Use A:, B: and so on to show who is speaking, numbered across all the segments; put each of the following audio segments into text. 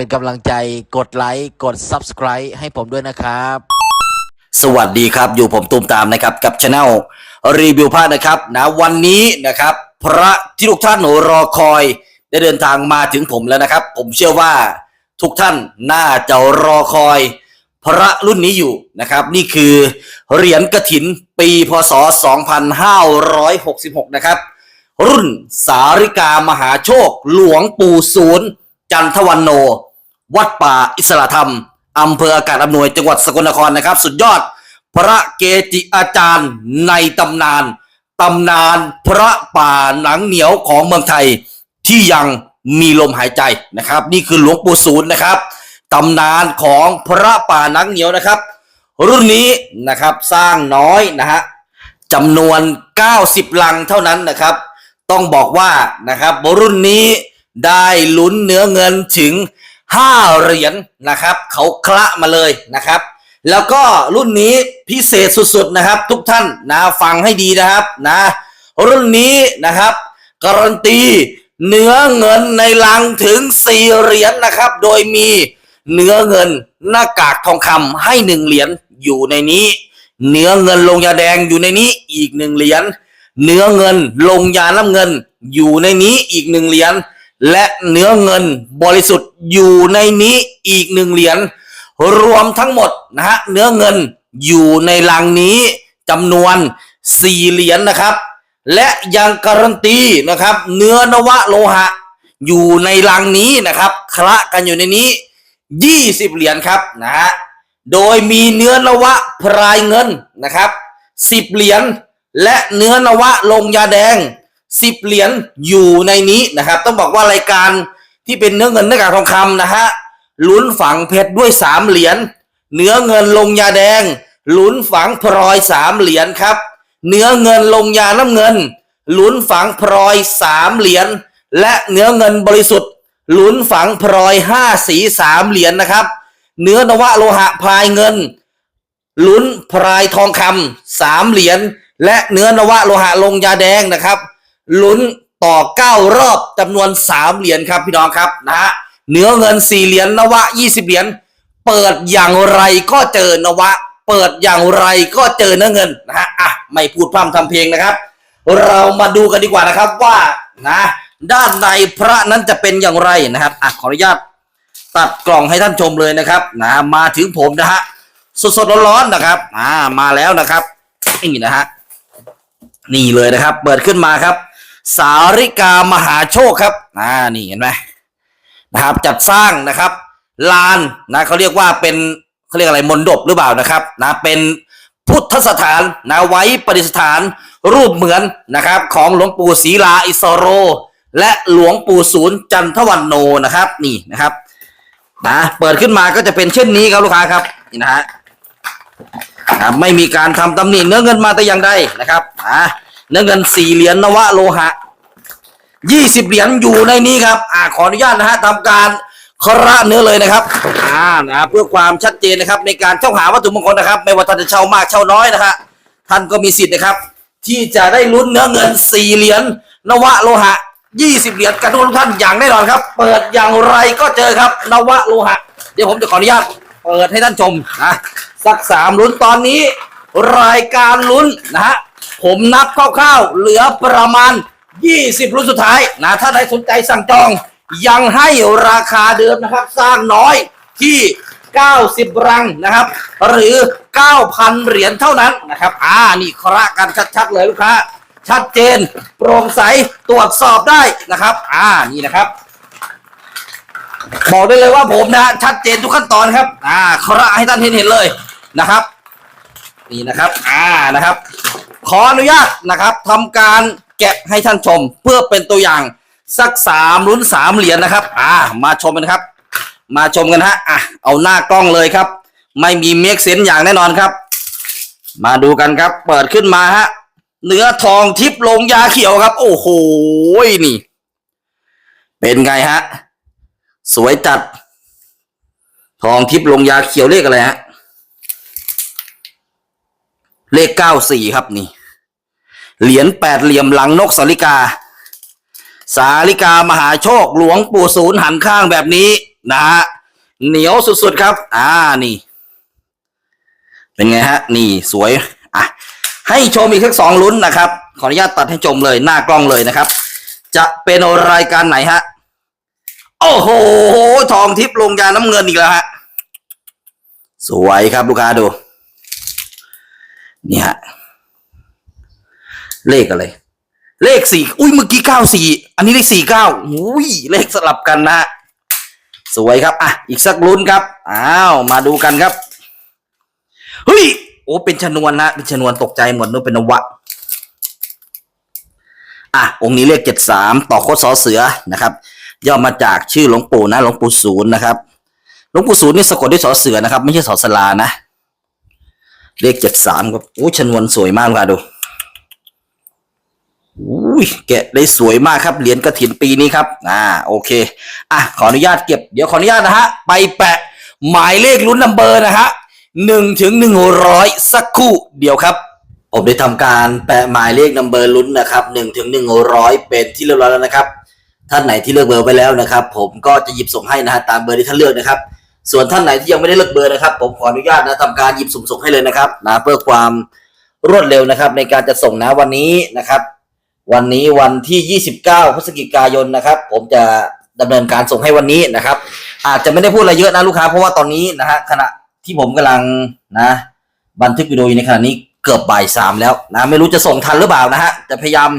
A: เป็นกำลังใจกดไลค์กด Subscribe ให้ผมด้วยนะครับ
B: สวัสดีครับ อยู่ผมตูมตามนะครับกับช anel รีวิวผ้านะครับนะวันนี้นะครับ พระที่ทุกท่านรอคอยได้เดินทางมาถึงผมแล้วนะครับ ผมเชื่อว่าทุกท่านน่าจะรอคอย พระรุ่นนี้อยู่นะครับ นี่คือเหรียญกระถินปีพศ 2566 นะครับ รุ่นสาริกามหาโชค หลวงปู่ศูนย์ จันทวันโน วัดป่าอิสระธรรมอำเภออากาศอำนวยจังหวัดสกลนครนะครับ สุดยอดพระเกจิอาจารย์ในตำนานตำนานพระป่าหนังเหนียวของเมืองไทยที่ยังมีลมหายใจนะครับ นี่คือหลวงปู่ศูนย์นะครับตำนานของพระป่าหนังเหนียวนะครับ รุ่นนี้นะครับสร้างน้อยนะฮะจำนวน 90 ลังเท่านั้นนะครับ ต้องบอกว่านะครับรุ่นนี้ได้ลุ้นเนื้อเงินถึง 5เหรียญนะครับ เขาคละมาเลยนะครับ แล้วก็รุ่นนี้พิเศษสุดๆนะครับ ทุกท่านนะฟังให้ดีนะครับนะ รุ่นนี้นะครับการันตีเนื้อเงินในลังถึง4เหรียญนะครับ โดยมีเนื้อเงินหน้ากากทองคำให้หนึ่งเหรียญอยู่ในนี้ เนื้อเงินลงยาแดงอยู่ในนี้อีกหนึ่งเหรียญเนื้อเงินลงยาน้ำเงินอยู่ในนี้อีกหนึ่งเหรียญ และเนื้อเงินบริสุทธิ์อยู่ในนี้อีกหนึ่งเหรียญรวมทั้งหมดนะฮะเนื้อเงินอยู่ในลังนี้จำนวน4เหรียญนะครับ และยังการันตีนะครับ เนื้อนวะโลหะ อยู่ในลังนี้นะครับคละกันอยู่ในนี้20เหรียญครับนะฮะโดยมีเนื้อนวะพรายเงินนะครับ10เหรียญและเนื้อนวะลงยาแดง 10เหรียญอยู่ในนี้นะครับ ต้องบอกว่ารายการที่เป็นเนื้อเงินหน้ากากทองคำนะฮะลุ้นฝังเพชรด้วย3เหรียญเนื้อเงินลงยาแดงลุ้นฝังพลอย3เหรียญครับ เนื้อเงินลงยาน้ำเงินลุ้นฝังพลอยสามเหรียญและเนื้อเงินบริสุทธิ์ลุ้นฝังพลอยห้าสีสามเหรียญนะครับ เนื้อนวะโลหะพลายเงินลุ้นพลายทองคำสามเหรียญและเนื้อนวะโลหะลงยาแดงนะครับ ลุ้นต่อเก้ารอบจำนวนสามเหรียญครับพี่น้องครับนะฮะเนื้อเงินสี่เหรียญนวะยี่สิบเหรียญเปิดอย่างไรก็เจอนวะ เปิดอย่างไรก็เจอเนื้อเงินนะฮะอะไม่พูดพร่ำทำเพลงนะครับ เรามาดูกันดีกว่านะครับว่านะด้านในพระนั้นจะเป็นอย่างไรนะครับอะขออนุญาตตัดกล่องให้ท่านชมเลยนะครับนะมาถึงผมนะฮะสดๆร้อนๆนะครับอ่ามาแล้วนะครับนี่นะฮะนี่เลยนะครับ เปิดขึ้นมาครับ สาริกามหาโชคครับอ่านี่เห็นไหมนะครับ จัดสร้างนะครับลานนะเขาเรียกว่าเป็นเขาเรียกอะไรมนดบหรือเปล่านะครับนะเป็นพุทธสถานนะไว้ประดิษฐานรูปเหมือนนะครับของหลวงปู่ศรีลาอิสโร และหลวงปู่ศูนย์จันทวันโนนะครับ นี่นะครับนะเปิดขึ้นมาก็จะเป็นเช่นนี้ครับลูกค้าครับนี่นะฮะไม่มีการทำตำหนิเนื้อเงินมาแต่อย่างใดนะครับนะ นื้อเงินสี่เหรียญนวะโลหะยี่สิบเหรียญอยู่ในนี้ครับ อ่าขออนุญาตนะฮะทำการคระเนื้อเลยนะครับ อ่านะเพื่อความชัดเจนนะครับ ในการเช่าหาวัตถุมงคลนะครับ ไม่ว่าท่านจะเช่ามากเช่าน้อยนะฮะท่านก็มีสิทธิ์นะครับ ที่จะได้ลุ้นเนื้อเงินสี่เหรียญนวะโลหะยี่สิบเหรียญกันทุกท่านอย่างแน่นอนครับ เปิดอย่างไรก็เจอครับนวะโลหะ เดี๋ยวผมจะขออนุญาตเปิดให้ท่านชมนะสักสามลุ้นตอนนี้ รายการลุ้นนะฮะ ผมนับคร่าวๆ เหลือประมาณ 20 รุ่นสุดท้ายนะ ถ้าใครสนใจสั่งจอง ยังให้ราคาเดิมนะครับ สร้างน้อยที่ 90 รังนะครับ หรือ 9,000 เหรียญเท่านั้นนะครับ อ่า นี่คระกันชัดๆเลยลูกค้า ชัดเจน โปร่งใส ตรวจสอบได้นะครับ อ่า นี่นะครับ บอกได้เลยว่าผมนะ ชัดเจนทุกขั้นตอนครับ อ่า คระให้ท่านเห็นเห็นเลยนะครับ นี่นะครับ อ่า นะครับ ขออนุญาตนะครับทำการแกะให้ท่านชม เพื่อเป็นตัวอย่างสักสามลุ้นสามเหรียญนะครับ อ่า มาชมกันครับ มาชมกันฮะอะเอาหน้ากล้องเลยครับ ไม่มีเมกเซนอย่างแน่นอนครับ มาดูกันครับ เปิดขึ้นมาฮะเนื้อทองทิพย์ลงยาเขียวครับ โอ้โหนี่ เป็นไงฮะ สวยจัด ทองทิพย์ลงยาเขียวเลขอะไรฮะ เลขเก้าสี่ครับนี่ เหรียญแปดเหลี่ยมหลังนกสาลิกา สาลิกามหาโชคหลวงปู่ศูนย์หันข้างแบบนี้นะฮะเหนียวสุดๆครับ อ่านี่ เป็นไงฮะ นี่สวยอะให้ชมอีกสักสองลุ้นนะครับ ขออนุญาตตัดให้ชมเลยหน้ากล้องเลยนะครับ จะเป็นรายการไหนฮะ โอ้โห ทองทิพย์ลงยาน้ำเงินอีกแล้วฮะ สวยครับลูกค้าดู เนี่ฮะเลขอะไร เลขสี่อุ้ยเมื่อกี้เก้าสี่อันนี้เลขสี่เก้าอุ้ยเลขสลับกันนะ สวยครับ อะ อีกสักลุ้นครับอ้าวมาดูกันครับเฮ้ยโอ้เป็นชนวนนะเป็นชนวนตกใจหมดนึกเป็นนวะอะองค์นี้เลขเจ็ดสามต่อโคตรสอเสือนะครับย่อมาจากชื่อหลวงปู่นะหลวงปู่ศูนย์นะครับหลวงปู่ศูนย์นี่สะกดด้วยสอเสือนะครับ ไม่ใช่สอสลานะ เลขเจ็ดสามครับโอ้ชนวนสวยมากเลยดูอุ้ยแกะได้สวยมากครับเหรียญกระถินปีนี้ครับ อ่าโอเค อะขออนุญาตเก็บ เดี๋ยวขออนุญาตนะฮะ ไปแปะหมายเลขลุ้นนัมเบอร์นะฮะหนึ่งถึงหนึ่งร้อยสักคู่เดียวครับ ผมได้ทำการแปะหมายเลขนัมเบอร์ลุ้นนะครับหนึ่งถึงหนึ่งร้อยเป็นที่เรียบร้อยแล้วนะครับ ท่านไหนที่เลือกเบอร์ไปแล้วนะครับ ผมก็จะหยิบส่งให้นะฮะตามเบอร์ที่ท่านเลือกนะครับ ส่วนท่านไหนที่ยังไม่ได้เลือกเบอร์นะครับ ผมขออนุญาตนะทำการหยิบสุ่มส่งให้เลยนะครับนะเพื่อความรวดเร็วนะครับ ในการจะส่งนะวันนี้นะครับ วันนี้วันที่ 29 พฤศจิกายนนะครับ ผมจะดำเนินการส่งให้วันนี้นะครับ อาจจะไม่ได้พูดอะไรเยอะนะลูกค้าเพราะว่าตอนนี้นะฮะขณะที่ผมกำลังนะ บันทึกวิดีโออยู่ในขณะนี้เกือบบ่ายสามแล้วนะไม่รู้จะส่งทันหรือเปล่านะฮะจะพยายาม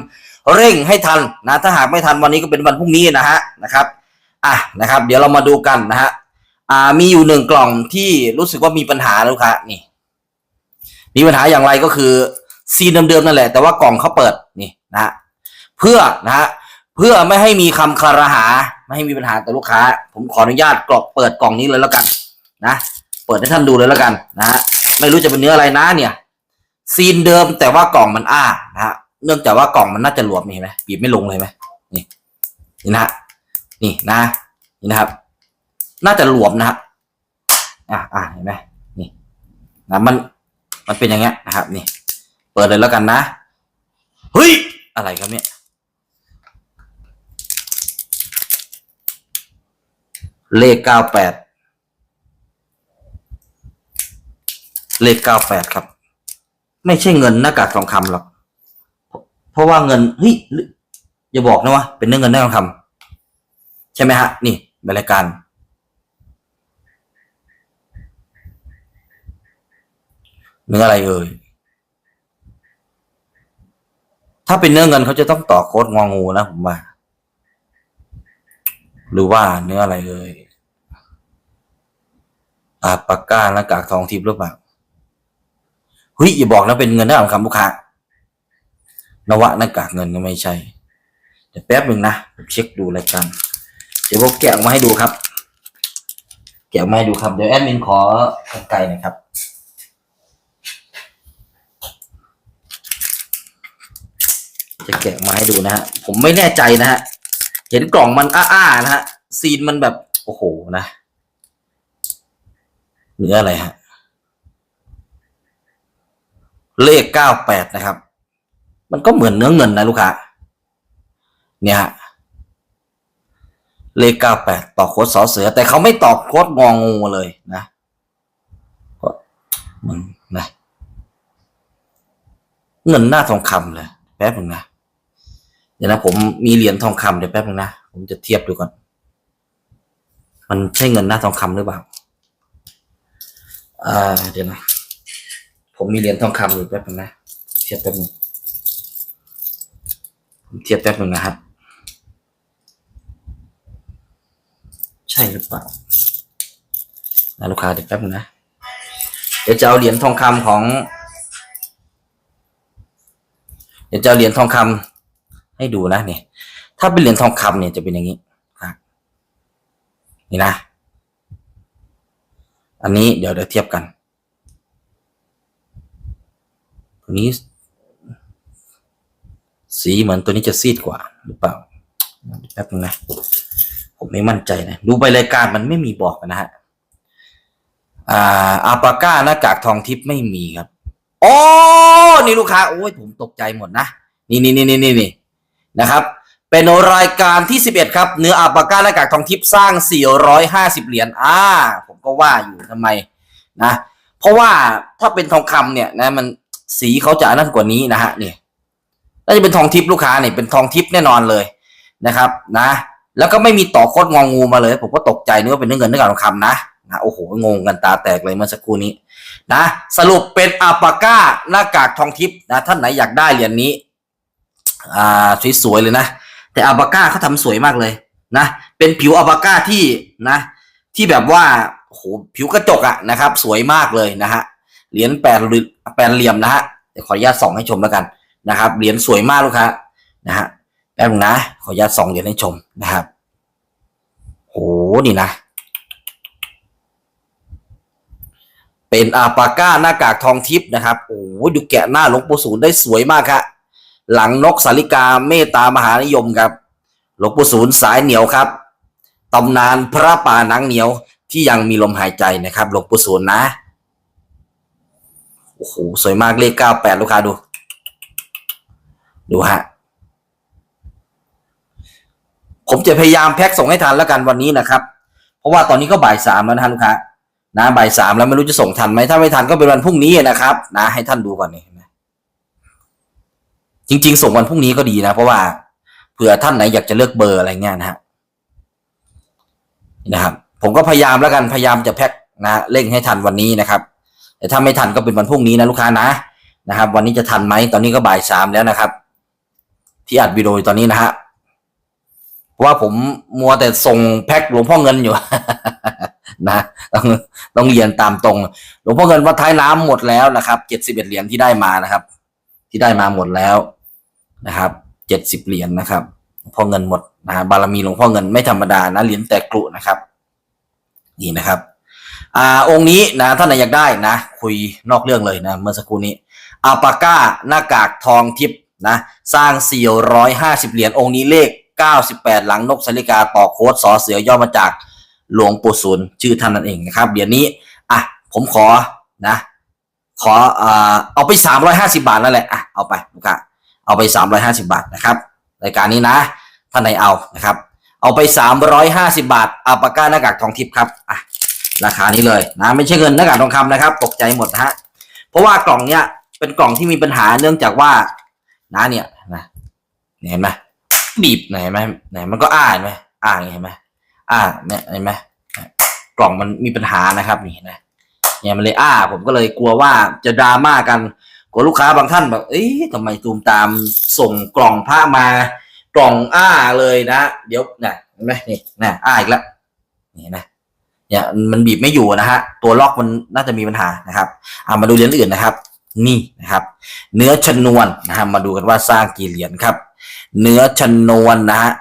B: เร่งให้ทันนะถ้าหากไม่ทันวันนี้ก็เป็นวันพรุ่งนี้นะฮะนะครับอะนะครับ เดี๋ยวเรามาดูกันนะฮะ อ่ามีอยู่หนึ่งกล่องที่รู้สึกว่ามีปัญหาลูกค้านี่ มีปัญหาอย่างไรก็คือซีนเดิมๆนั่นแหละ แต่ว่ากล่องเขาเปิดนี่นะเพื่อนะฮะเพื่อไม่ให้มีคำคารหา ไม่ให้มีปัญหาต่อลูกค้า ผมขออนุญาตกรอกเปิดกล่องนี้เลยแล้วกัน นะ เปิดให้ท่านดูเลยแล้วกันนะฮะไม่รู้จะเป็นเนื้ออะไรนะเนี่ย ซีนเดิมแต่ว่ากล่องมันอ้านะฮะเนื่องจากว่ากล่องมันน่าจะหลวมเห็นไหมบีบไม่ลงเลยไหมนี่นี่นะนี่นะนี่นะครับ น่าจะหลวมนะฮะอะอะเห็นไหมนี่นะมันมันเป็นอย่างเงี้ยนะครับ นี่ เปิดเลยแล้วกันนะเฮ้ยอะไรครับเนี่ยเลขเก้าแปดเลขเก้าแปดครับ ไม่ใช่เงินหน้ากากทองคำหรอกเพราะว่าเงินเฮ้ยอย่าบอกนะว่าเป็นเนื้องเงินหน้ากากทองคำใช่ไหมฮะ นี่เป็นรายการ เนื้ออะไรเอ่ย ถ้าเป็นเนื้อเงินเขาจะต้องต่อโค้ดงองูนะผมว่า หรือว่าเนื้ออะไรเอ่ยอาปากกาหน้ากากทองทิพย์หรือเปล่าเฮ้ยอย่าบอกนะเป็นเงินหน้าของคำลูกค้านวะหน้ากากเงินก็ไม่ใช่ เดี๋ยวแป๊บหนึ่งนะผมเช็คดูรายการเดี๋ยวผมแกะออกมาให้ดูครับ แกะมาให้ดูครับ เดี๋ยวแอดมินขอกรรไกรหน่อยครับ จะแกะมาให้ดูนะฮะ ผมไม่แน่ใจนะฮะ เห็นกล่องมันอ้าๆนะฮะ ซีนมันแบบ โอ้โหนะเนื้ออะไรฮะ เลขเก้าแปดนะครับ มันก็เหมือนเนื้อเงินนะลูกค้า เนี่ยฮะ เลขเก้าแปดต่อโค้ดสอเสือ แต่เขาไม่ตอโค้ดงองูเลยนะก็มันนะ เงินหน้าทองคำเลย แป๊บนึงนะ ดี๋ยวนะผมมีเหรียญทองคำเดี๋ยวแป๊บนึงนะ ผมจะเทียบดูก่อน มันใช่เงินหน้าทองคำหรือเปล่าอ่าเดี๋ยวนะ ผมมีเหรียญทองคำอยู่แป๊บนึงนะ เทียบแป๊บนึงผมเทียบแป๊บนึงนะครับ ใช่หรือเปล่านะลูกค้าเดี๋ยวแป๊บนึงนะ เดี๋ยวจะเอาเหรียญทองคำของ เดี๋ยวจะเอาเหรียญทองคำ ให้ดูนะเนี่ย ถ้าเป็นเหรียญทองคำเนี่ยจะเป็นอย่างนี้นี่นะ อันนี้เดี๋ยวเดี๋ยวเทียบกันตัวนี้ สีเหมือนตัวนี้จะซีดกว่าหรือเปล่าแป๊บนึงนะ ผมไม่มั่นใจนะ ดูใบรายการมันไม่มีบอกนะฮะ อ่า อาปาก้าหน้ากากทองทิพย์ไม่มีครับ อ๋อ นี่ลูกค้า โอ้ยผมตกใจหมดนะ นี่นี่นี่นี่นี่ นะครับ เป็นรายการที่ 11 ครับ เนื้ออาปาก้าหน้ากากทองทิพย์สร้าง 450 เหรียญอ่าผมก็ว่าอยู่ทำไมนะเพราะว่าถ้าเป็นทองคำเนี่ยนะมันสีเขาจะนั่นกว่านี้นะฮะนี่น่าจะเป็นทองทิพย์ลูกค้าเนี่ยเป็นทองทิพย์แน่นอนเลยนะครับนะ แล้วก็ไม่มีต่อโคดงองูมาเลย ผมก็ตกใจนึกว่าเป็นเนื้อเงินเนื้อกากทองคำนะนะโอ้โหงงกันตาแตกเลยเมื่อสักครู่นี้นะ สรุปเป็นอาปาก้าหน้ากากทองทิพย์นะท่านไหนอยากได้เหรียญนี้ อ่าสวยๆเลยนะ แต่อาบาก้าเขาทำสวยมากเลยนะ เป็นผิวอาบาก้าที่นะ ที่แบบว่าโหผิวกระจกอะนะครับ สวยมากเลยนะฮะเหรียญแปดเหรียญแปดเหลี่ยมนะฮะเดี๋ยวขออนุญาตส่องให้ชมแล้วกันนะครับเหรียญสวยมากลูกค้านะฮะแป๊บนึงนะ ขออนุญาตส่องเหรียญให้ชมนะครับโหนี่นะ เป็นอาปาก้าหน้ากากทองทิพย์นะครับโอ้ดูแกะหน้าหลวงปู่ศูนย์ได้สวยมากครับ หลังนกสาลิกาเมตตามหานิยมครับ หลวงปู่ศูนย์สายเหนียวครับตำนานพระป่าหนังเหนียวที่ยังมีลมหายใจนะครับ หลวงปู่ศูนย์นะโอ้โหสวยมากเลขเก้าแปดลูกค้าดู ดูฮะผมจะพยายามแพ็คส่งให้ทันแล้วกันวันนี้นะครับ เพราะว่าตอนนี้ก็บ่ายสามแล้วนะลูกค้านะบ่ายสามแล้วไม่รู้จะส่งทันไหมถ้าไม่ทันก็เป็นวันพรุ่งนี้นะครับ นะให้ท่านดูก่อนนี่ จริง ๆ ส่งวันพรุ่งนี้ก็ดีนะ เพราะว่าเผื่อท่านไหนอยากจะเลือกเบอร์อะไรเงี้ยนะฮะนะครับ ผมก็พยายามแล้วกันพยายามจะแพ็คนะเร่งให้ทันวันนี้นะครับ แต่ถ้าไม่ทันก็เป็นวันพรุ่งนี้นะลูกค้านะนะครับ วันนี้จะทันไหมตอนนี้ก็บ่ายสามแล้วนะครับ ที่อัดวิดีโอตอนนี้นะฮะเพราะว่าผมมัวแต่ส่งแพ็คหลวงพ่อเงินอยู่นะต้องต้องเรียนตามตรง หลวงพ่อเงินวัดท้ายน้ำหมดแล้วนะครับเจ็ดสิบเอ็ดเหรียญที่ได้มานะครับ ที่ได้มาหมดแล้ว นะครับเจ็ดสิบเหรียญนะครับพ่อเงินหมดนะฮะบารมีหลวงพ่อเงินไม่ธรรมดานะเหรียญแตกกรุนะครับ นี่นะครับ อ่าองค์นี้นะท่านไหนอยากได้นะ คุยนอกเรื่องเลยนะเมื่อสักครู่นี้อาปาก้าหน้ากากทองทิพย์นะสร้าง 450 เหรียญองค์นี้เลข 98 หลังนกสาลิกาต่อโค้ดสอเสือย่อมาจากหลวงปู่ศูนย์ชื่อท่านนั่นเองนะครับเหรียญนี้อะผมขอนะ ขออ่าเอาไป 350 บาทนั่นแหละอะเอาไปลูกค้า เอาไป 350 บาทนะครับรายการนี้นะท่านไหนเอานะครับ เอาไป 350 บาทอาปาก้าหน้ากากทองทิพย์ครับอะราคานี้เลยนะไม่ใช่เงินหน้ากากทองคำนะครับตกใจหมดนะฮะเพราะว่ากล่องเนี้ยเป็นกล่องที่มีปัญหาเนื่องจากว่านะเนี่ยนะเห็นไหมบีบไหนไหมไหนมันก็อ้านไหมอ้าอย่างเห็นไหมอ้านเนี่ยเห็นไหมกล่องมันมีปัญหานะครับนี่เห็นะเนี่ยมันเลยอ้าผมก็เลยกลัวว่าจะดราม่ากัน กลัวลูกค้าบางท่านแบบเอ๊ะทำไมตูมตามส่งกล่องผ้ามากล่องอ้าเลยนะ เดี๋ยวน่ะเห็นไหมนี่นะอ้าอีกแล้วนี่นะเนี่ยมันบีบไม่อยู่นะฮะตัวล็อกมันน่าจะมีปัญหานะครับเอามาดูเหรียญอื่นนะครับ นี่นะครับ เนื้อชนวนนะฮะมาดูกันว่าสร้างกี่เหรียญครับ เนื้อชนวนนะฮะ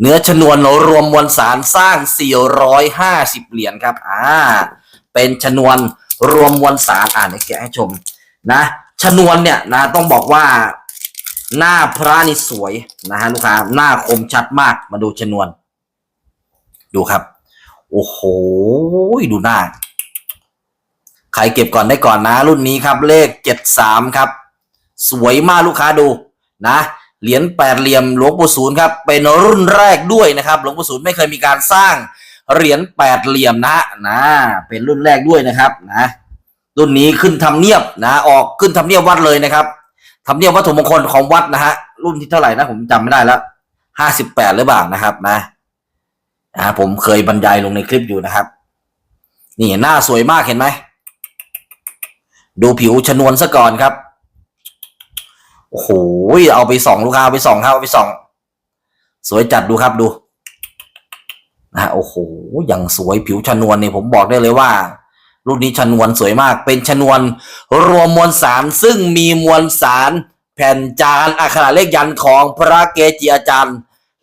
B: เนื้อชนวนรวมมวลสารสร้าง 450 เหรียญครับ อ่า เป็นชนวนรวมมวลสารอ่านให้แกให้ชม นะชนวนเนี่ยนะต้องบอกว่าหน้าพระนี่สวยนะฮะลูกค้าหน้าคมชัดมากมาดูชนวน ดูครับ โอ้โหดูหน้า ใครเก็บก่อนได้ก่อนนะ รุ่นนี้ครับ เลขเจ็ดสามครับ สวยมากลูกค้าดูนะเหรียญแปดเหลี่ยมหลวงปู่ศูนย์ครับเป็นรุ่นแรกด้วยนะครับ หลวงปู่ศูนย์ไม่เคยมีการสร้างเหรียญแปดเหลี่ยมนะนะเป็นรุ่นแรกด้วยนะครับนะ รุ่นนี้ขึ้นทำเนียบนะออกขึ้นทำเนียบวัดเลยนะครับทำเนียบวัตถุมงคลของวัดนะฮะรุ่นที่เท่าไหร่นะผมจำไม่ได้แล้วห้าสิบแปดหรือเปล่านะครับนะนะผมเคยบรรยายลงในคลิปอยู่นะครับ นี่หน้าสวยมากเห็นไหมดูผิวชนวนซะก่อนครับโอ้โหเอาไปส่องลูกค้าเอาไปส่องครับเอาไปส่อง สวยจัดดูครับดูนะฮะโอ้โหอย่างสวยผิวชนวนเนี่ยผมบอกได้เลยว่า รุ่นนี้ชนวนสวยมาก เป็นชนวนรวมมวลสารซึ่งมีมวลสารแผ่นจานอักขระเลขยันของพระเกจิอาจารย์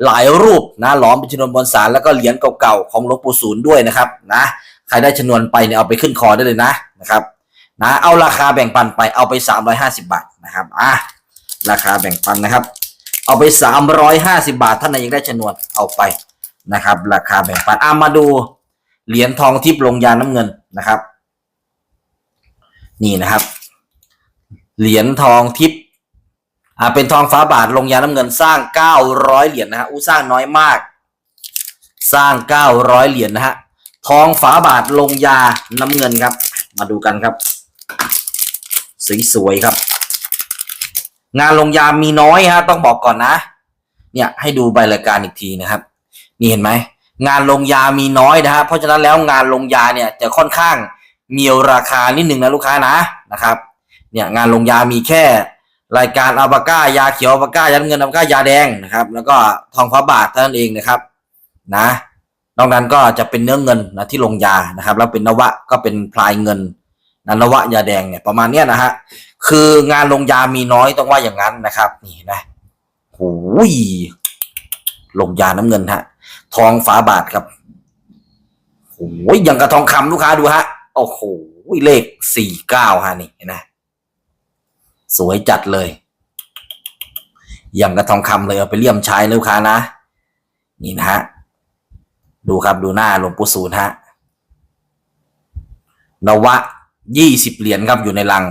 B: หลายรูปนะหลอมเป็นชนวนบนสารแล้วก็เหรียญเก่าๆของหลวงปู่ศูนย์ด้วยนะครับนะใครได้ชนวนไปเนี่ยเอาไปขึ้นคอได้เลยนะนะครับนะเอาราคาแบ่งปันไปเอาไป 350 บาทนะครับอะราคาแบ่งปันนะครับ เอาไป 350 บาทท่านไหนยังได้ชนวนเอาไปนะครับ ราคาแบ่งปันอะมาดู เหรียญทองทิพย์ลงยาน้ำเงินนะครับ นี่นะครับ เหรียญทองทิพย์อ่าเป็นทองฟ้าบาทลงยาน้ำเงินสร้าง900เหรียญนะฮะอู้สร้างน้อยมาก สร้าง900เหรียญนะฮะทองฝาบาทลงยาน้ำเงินครับ มาดูกันครับสวยๆครับ งานลงยามีน้อยฮะต้องบอกก่อนนะ เนี่ยให้ดูใบรายการอีกทีนะครับ นี่เห็นไหม งานลงยามีน้อยนะฮะเพราะฉะนั้นแล้วงานลงยาเนี่ยจะค่อนข้างมีราคานิดหนึ่งนะลูกค้านะนะครับเนี่ยงานลงยามีแค่ รายการอัลปาก้ายาเขียวอัลปาก้ายาน้ำเงินอัลปาก้ายาแดงนะครับ แล้วก็ทองฟ้าบาทเท่านั้นเองนะครับนะนอกนั้นก็จะเป็นเนื้อเงินนะที่ลงยานะครับ แล้วเป็นนวะก็เป็นพลายเงินนะนวะยาแดงเนี่ยประมาณเนี้ยนะฮะคืองานลงยามีน้อยต้องว่าอย่างนั้นนะครับ นี่นะโอ้ยลงยาน้ำเงินฮะ ทองฝาบาทครับโอ้ยอย่างกับทองคำลูกค้าดูฮะ โอ้โหเลขสี่เก้าฮะนี่นไหมสวยจัดเลย อย่างกับทองคำเลยเอาไปเลี่ยมใช้ลูกค้านะ นี่นะฮะ ดูครับดูหน้าหลวงปู่ศูนย์ฮะนวะยี่สิบเหรียญครับอยู่ในลัง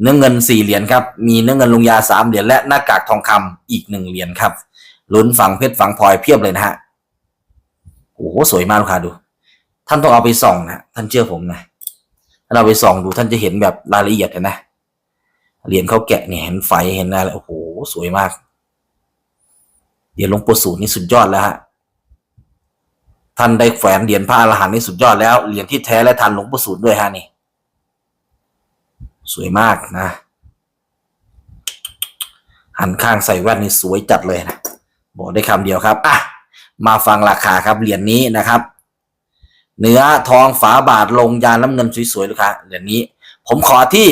B: เนื้อเงินสี่เหรียญครับ มีเนื้อเงินลงยาสามเหรียญและหน้ากากทองคำอีกหนึ่งเหรียญครับลุ้นฝังเพชรฝังพลอยเพียบเลยนะฮะ โอ้โหสวยมากลูกค้าดู ท่านต้องเอาไปส่องนะท่านเชื่อผมนะถ้าเราไปส่องดูท่านจะเห็นแบบรายละเอียดนะเหรียญเขาแกะเนี่ยเห็นไฟเห็นอะไรโอ้โหสวยมากเหรียญหลวงปู่ศูนย์นี่สุดยอดแล้วฮะท่านได้แฝนเหรียญพระอรหันต์นี่สุดยอดแล้วเหรียญที่แท้และทันหลวงปู่ศูนย์ด้วยฮะนี่ สวยมากนะ หันข้างใส่แว่นนี่สวยจัดเลยนะบอกได้คำเดียวครับอะ มาฟังราคาครับเหรียญนี้นะครับ เนื้อทองฝาบาทลงยานน้ำเงินสวยๆลูกค้าเหรียญนี้ ผมขอที่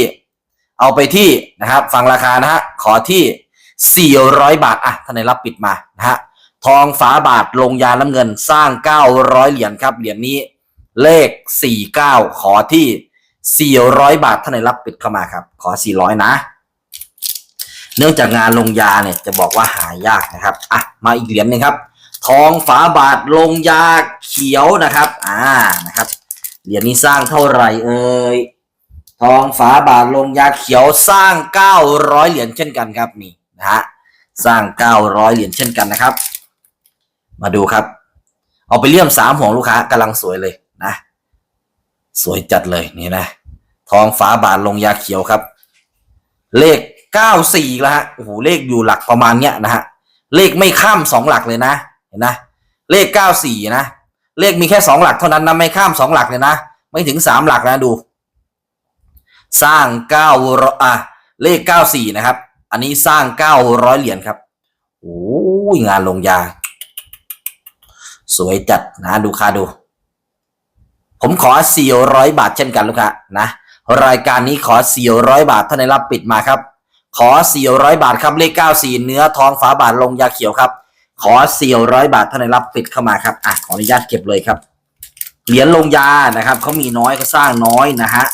B: เอาไปที่นะครับ ฟังราคานะฮะขอที่ 400 บาทอะท่านไหนรับปิดมานะฮะทองฝาบาทลงยาน้ำเงินสร้าง 900 เหรียญครับเหรียญนี้เลข 49 ขอที่ 400 บาทท่านไหนรับปิดเข้ามาครับ ขอ 400 นะ เนื่องจากงานลงยาเนี่ยจะบอกว่าหายากนะครับ อะ มาอีกเหรียญหนึงครับ ทองฝาบาทลงยาเขียวนะครับ อ่านะครับเหรียญนี้สร้างเท่าไหร่เอ่ยทองฝาบาทลงยาเขียวสร้าง 900 เหรียญเช่นกันครับนี่นะฮะสร้าง 900 เหรียญเช่นกันนะครับ มาดูครับ เอาไปเลี่ยมสามห่วงลูกค้ากำลังสวยเลยนะ สวยจัดเลยนี่นะ ทองฝาบาทลงยาเขียวครับ เลข 94แล้วฮะโอ้โหเลขอยู่หลักประมาณเนี้ยนะฮะเลขไม่ข้ามสองหลักเลยนะ เห็นนะเลข 94 นะ เลขมีแค่สองหลักเท่านั้นนะไม่ข้ามสองหลักเลยนะ ไม่ถึงสามหลักนะดู สร้างเก้าอะเลข 94 นะครับ อันนี้สร้าง 900 เหรียญครับโอ้ยงานลงยา สวยจัดนะดูค่าดู ผมขอ 400 บาทเช่นกันลูกค้านะรายการนี้ขอ 400 บาทท่านในรับปิดมาครับ ขอ 400 บาทครับเลข 94 เนื้อทองฝาบาทลงยาเขียวครับ ขอ 400 บาทท่านในรับปิดเข้ามาครับอะขออนุญาตเก็บเลยครับ เหรียญลงยานะครับเขามีน้อยก็สร้างน้อยนะฮะ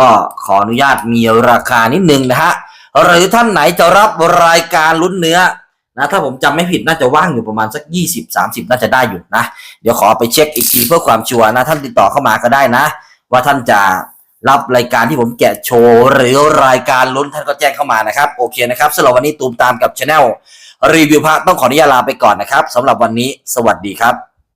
B: ก็ขออนุญาตมีราคานิดนึงนะฮะหรือท่านไหนจะรับรายการลุ้นเนื้อนะถ้าผมจำไม่ผิดน่าจะว่างอยู่ประมาณสัก 20-30 น่าจะได้อยู่นะ เดี๋ยวขอไปเช็คอีกทีเพื่อความชัวร์นะ ท่านติดต่อเข้ามาก็ได้นะ ว่าท่านจะรับรายการที่ผมแกะโชว์ หรือรายการลุ้นท่านก็แจ้งเข้ามานะครับ โอเคนะครับสำหรับวันนี้ตูมตามกับช anel รีวิวพระต้องขออนุญาตลาไปก่อนนะครับสำหรับวันนี้สวัสดีครับ